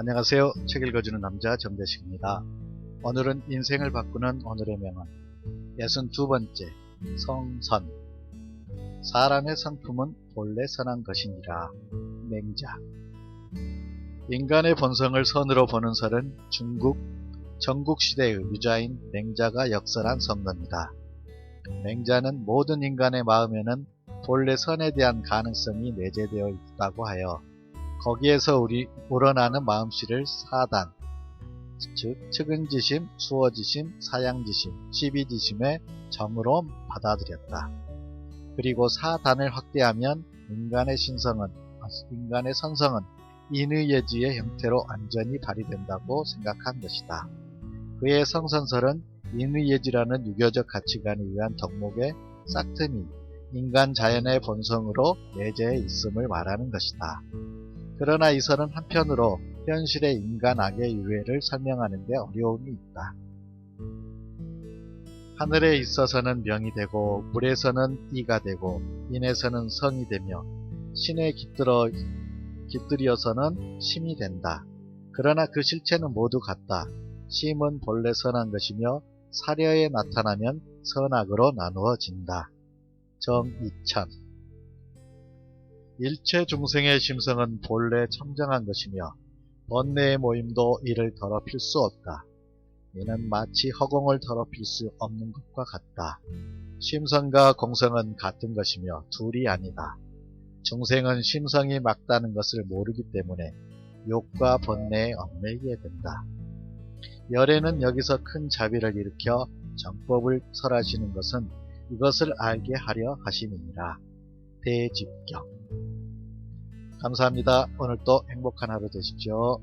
안녕하세요. 책 읽어주는 남자 정대식입니다. 오늘은 인생을 바꾸는 오늘의 명언 62번째 성선 사람의 성품은 본래 선한 것이니라 맹자 인간의 본성을 선으로 보는 설은 중국 전국시대의 유자인 맹자가 역설한 성도입니다. 맹자는 모든 인간의 마음에는 본래 선에 대한 가능성이 내재되어 있다고 하여 거기에서 우리 우러나는 마음씨를 사단, 즉 측은지심, 수어지심, 사양지심, 시비지심의 점으로 받아들였다. 그리고 사단을 확대하면 인간의 신성은, 인간의 선성은 인의 예지의 형태로 완전히 발휘된다고 생각한 것이다. 그의 성선설은 인의 예지라는 유교적 가치관에 의한 덕목의 싹틈이 인간 자연의 본성으로 내재해 있음을 말하는 것이다. 그러나 이 설은 한편으로 현실의 인간 악의 유해를 설명하는 데 어려움이 있다. 하늘에 있어서는 명이 되고 물에서는 이가 되고 인에서는 성이 되며 신에 깃들어 깃들여서는 심이 된다. 그러나 그 실체는 모두 같다. 심은 본래 선한 것이며 사려에 나타나면 선악으로 나누어진다. 정이천 일체 중생의 심성은 본래 청정한 것이며 번뇌의 모임도 이를 더럽힐 수 없다. 이는 마치 허공을 더럽힐 수 없는 것과 같다. 심성과 공성은 같은 것이며 둘이 아니다. 중생은 심성이 막다는 것을 모르기 때문에 욕과 번뇌에 얽매이게 된다. 열애는 여기서 큰 자비를 일으켜 정법을 설하시는 것은 이것을 알게 하려 하심이니라. 대집경 감사합니다. 오늘도 행복한 하루 되십시오.